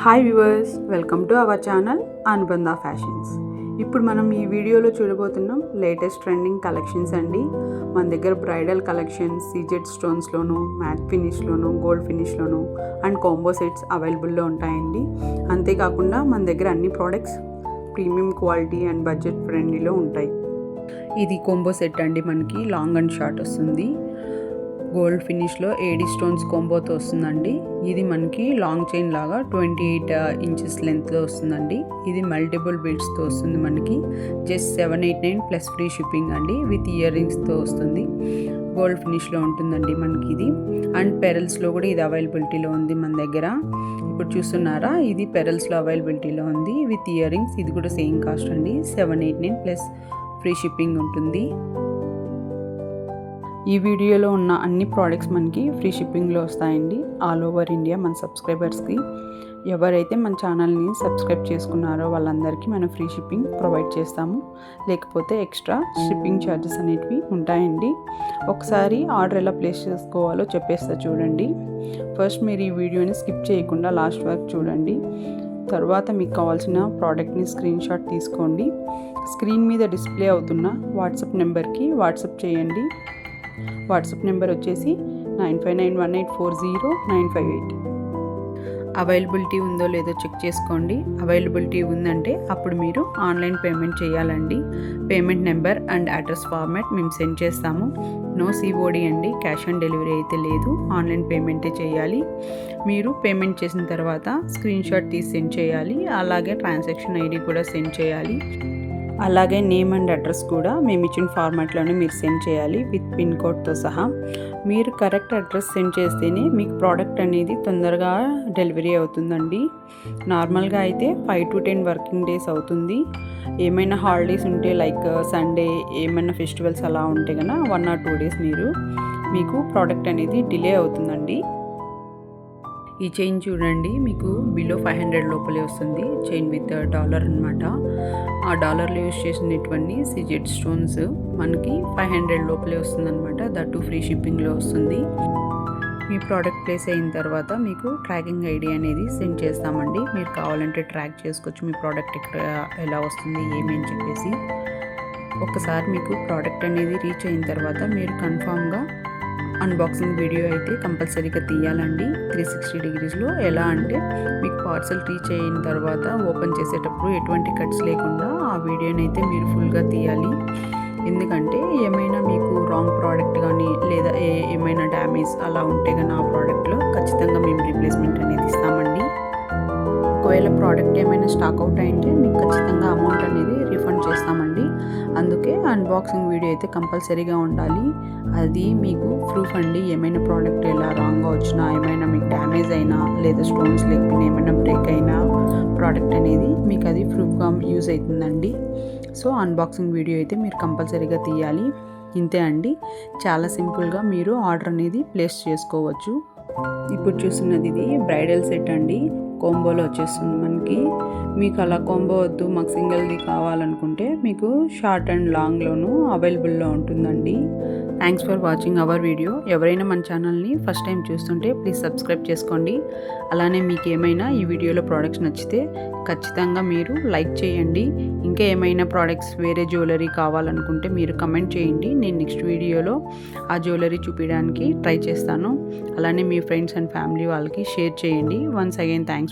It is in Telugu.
Hi viewers welcome to our channel Anubandha fashions ఇప్పుడు మనం ఈ వీడియోలో చూడబోతున్నాం లేటెస్ట్ ట్రెండింగ్ కలెక్షన్స్ అండి. మన దగ్గర బ్రైడల్ కలెక్షన్స్ సీజెడ్ స్టోన్స్లోను మ్యాట్ ఫినిష్లోను గోల్డ్ ఫినిష్లోను అండ్ కాంబో సెట్స్ అవైలబుల్లో ఉంటాయండి. అంతేకాకుండా మన దగ్గర అన్ని products premium quality and budget ఫ్రెండ్లీలో ఉంటాయి. ఇది కొంబో సెట్ అండి మనకి లాంగ్ అండ్ షార్ట్ వస్తుంది. గోల్డ్ ఫినిష్లో ఏడీ స్టోన్స్ కొంబోతో వస్తుందండి. ఇది మనకి లాంగ్ చైన్ లాగా ట్వంటీ ఎయిట్ ఇంచెస్ లెంత్లో వస్తుందండి. ఇది మల్టిపుల్ బీడ్స్తో వస్తుంది మనకి. Just seven eight nine plus free shipping అండి విత్ ఇయర్ రింగ్స్తో వస్తుంది. గోల్డ్ ఫినిష్లో ఉంటుందండి మనకి ఇది. అండ్ పెరల్స్లో కూడా ఇది అవైలబిలిటీలో ఉంది మన దగ్గర. ఇప్పుడు చూస్తున్నారా? ఇది పెరల్స్లో అవైలబిలిటీలో ఉంది విత్ ఇయర్ రింగ్స్. ఇది కూడా సేమ్ కాస్ట్ అండి seven eight nine plus free shipping ఉంటుంది. ఈ వీడియోలో ఉన్న అన్ని ప్రోడక్ట్స్ మనకి ఫ్రీ షిప్పింగ్లో వస్తాయండి. ఆల్ ఓవర్ ఇండియా మన సబ్స్క్రైబర్స్కి ఎవరైతే మన ఛానల్ని సబ్స్క్రైబ్ చేసుకున్నారో వాళ్ళందరికీ మనం ఫ్రీ షిప్పింగ్ ప్రొవైడ్ చేస్తాము. లేకపోతే ఎక్స్ట్రా షిప్పింగ్ ఛార్జెస్ అనేటివి ఉంటాయండి. ఒకసారి ఆర్డర్ ఎలా ప్లేస్ చేసుకోవాలో చెప్పేస్తా చూడండి. ఫస్ట్ మీరు ఈ వీడియోని స్కిప్ చేయకుండా లాస్ట్ వరకు చూడండి. తర్వాత మీకు కావాల్సిన ప్రోడక్ట్ని స్క్రీన్ షాట్ తీసుకోండి. స్క్రీన్ మీద డిస్ప్లే అవుతున్న వాట్సాప్ నెంబర్కి వాట్సాప్ చేయండి. వాట్సాప్ నెంబర్ వచ్చేసి nine five nine one eight four zero nine five eight. Availability ఉందో లేదో చెక్ చేసుకోండి. అవైలబిలిటీ ఉందంటే అప్పుడు మీరు ఆన్లైన్ పేమెంట్ చేయాలండి. Payment number and address format మేము సెండ్ చేస్తాము. నో సిఓడి అండి క్యాష్ ఆన్ డెలివరీ అయితే లేదు. ఆన్లైన్ పేమెంటే చేయాలి. మీరు పేమెంట్ చేసిన తర్వాత స్క్రీన్ షాట్ తీసి సెండ్ చేయాలి. అలాగే ట్రాన్సాక్షన్ ఐడి కూడా సెండ్ చేయాలి. అలాగే నేమ్ అండ్ అడ్రస్ కూడా మేము ఇచ్చిన ఫార్మాట్లోనే మీరు సెండ్ చేయాలి విత్ పిన్ కోడ్తో సహా. మీరు కరెక్ట్ అడ్రస్ సెండ్ చేస్తేనే మీకు ప్రోడక్ట్ అనేది తొందరగా డెలివరీ అవుతుందండి. నార్మల్గా అయితే five to ten working days అవుతుంది. ఏమైనా హాలిడేస్ ఉంటే లైక్ సండే ఏమైనా ఫెస్టివల్స్ అలా ఉంటే కనుక వన్ ఆర్ టూ డేస్ మీరు మీకు ప్రోడక్ట్ అనేది డిలే అవుతుందండి. ఈ చైన్ చూడండి మీకు బిలో ఫైవ్ హండ్రెడ్ లోపలే వస్తుంది. చైన్ విత్ డాలర్ అనమాట ఆ డాలర్లో యూస్ చేసినటువంటి సిజెట్ స్టోన్స్. మనకి ఫైవ్ హండ్రెడ్ లోపలే వస్తుంది అనమాట దట్టు ఫ్రీ షిప్పింగ్లో వస్తుంది. మీ ప్రోడక్ట్ ప్లేస్ అయిన తర్వాత మీకు ట్రాకింగ్ ఐడి అనేది సెండ్ చేస్తామండి. మీరు కావాలంటే ట్రాక్ చేసుకోవచ్చు. మీ ప్రోడక్ట్ ఇక్కడ ఎలా వస్తుంది ఏమేమి చెప్పేసి. ఒకసారి మీకు ప్రోడక్ట్ అనేది రీచ్ అయిన తర్వాత మీరు కన్ఫామ్గా అన్బాక్సింగ్ వీడియో అయితే కంపల్సరీగా తీయాలండి. త్రీ సిక్స్టీ డిగ్రీస్లో ఎలా అంటే మీకు పార్సల్ రీచ్ అయిన తర్వాత ఓపెన్ చేసేటప్పుడు ఎటువంటి కట్స్ లేకుండా ఆ వీడియోని అయితే మీరు ఫుల్గా తీయాలి. ఎందుకంటే ఏమైనా మీకు రాంగ్ ప్రోడక్ట్ కానీ లేదా ఏ ఏమైనా డ్యామేజ్ అలా ఉంటే కానీ ఆ ప్రోడక్ట్లో ఖచ్చితంగా మేము రీప్లేస్మెంట్ అనేది ఇస్తామండి. ఒకవేళ ప్రోడక్ట్ ఏమైనా స్టాక్ అవుట్ అయింటే మీకు ఖచ్చితంగా అమౌంట్ అనేది రిఫండ్ చేస్తామండి. అందుకే అన్బాక్సింగ్ వీడియో అయితే కంపల్సరీగా ఉండాలి. అది మీకు ప్రూఫ్ అండి ఏమైనా ప్రోడక్ట్ ఎలా రాంగ్గా వచ్చినా ఏమైనా మీకు డ్యామేజ్ అయినా లేదా స్టోన్స్ లేకపోయినా ఏమైనా బ్రేక్ అయినా ప్రోడక్ట్ అనేది మీకు అది ప్రూఫ్గా యూజ్ అవుతుందండి. సో అన్బాక్సింగ్ వీడియో అయితే మీరు కంపల్సరీగా తీయాలి. ఇంతే అండి. చాలా సింపుల్గా మీరు ఆర్డర్ అనేది ప్లేస్ చేసుకోవచ్చు. ఇప్పుడు చూస్తున్నది ఇది బ్రైడల్ సెట్ అండి. కోంబోలో వచ్చేస్తుంది మనకి. మీకు అలా కోంబో వద్దు మాకు సింగిల్ది కావాలనుకుంటే మీకు షార్ట్ అండ్ లాంగ్లోనూ అవైలబుల్లో ఉంటుందండి. Thanks for watching our video. ఎవరైనా మన ఛానల్ని ఫస్ట్ టైం చూస్తుంటే ప్లీజ్ సబ్స్క్రైబ్ చేసుకోండి. అలానే మీకు ఏమైనా ఈ వీడియోలో ప్రోడక్ట్స్ నచ్చితే ఖచ్చితంగా మీరు లైక్ చేయండి. ఇంకా ఏమైనా ప్రోడక్ట్స్ వేరే జ్యువెలరీ కావాలనుకుంటే మీరు కమెంట్ చేయండి. నేను నెక్స్ట్ వీడియోలో ఆ జ్యువెలరీ చూపించడానికి ట్రై చేస్తాను. అలానే మీ ఫ్రెండ్స్ అండ్ ఫ్యామిలీ వాళ్ళకి షేర్ చేయండి. Once again thanks